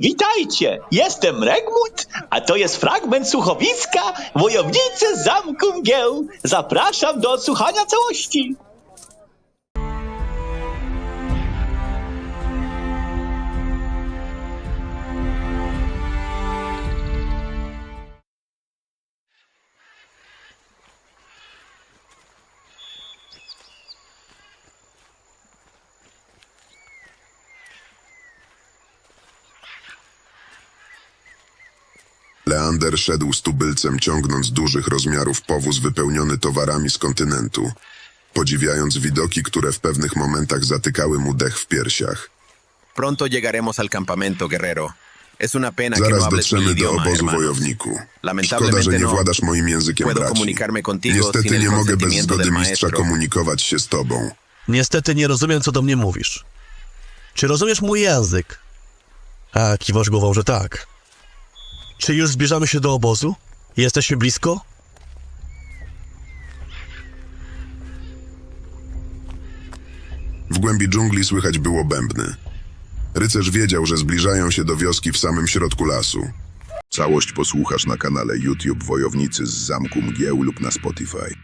Witajcie, jestem Regmut, a to jest fragment słuchowiska Wojownicy Zamku Mgieł. Zapraszam do odsłuchania całości. Leander szedł z tubylcem, ciągnąc dużych rozmiarów powóz wypełniony towarami z kontynentu, podziwiając widoki, które w pewnych momentach zatykały mu dech w piersiach. Pronto llegaremos al campamento, guerrero. Es una pena que no Zaraz hables mi dotrzemy do idioma, obozu hermano. wojowniku. Szkoda, że nie no. władasz moim językiem Puedo braci. Niestety nie mogę bez zgody mistrza komunikować się z tobą. Niestety nie rozumiem, co do mnie mówisz. Czy rozumiesz mój język? A, kiwasz głową, że tak. Czy już zbliżamy się do obozu? Jesteśmy blisko? W głębi dżungli słychać było bębny. Rycerz wiedział, że zbliżają się do wioski w samym środku lasu. Całość posłuchasz na kanale YouTube Wojownicy z Zamku Mgieł lub na Spotify.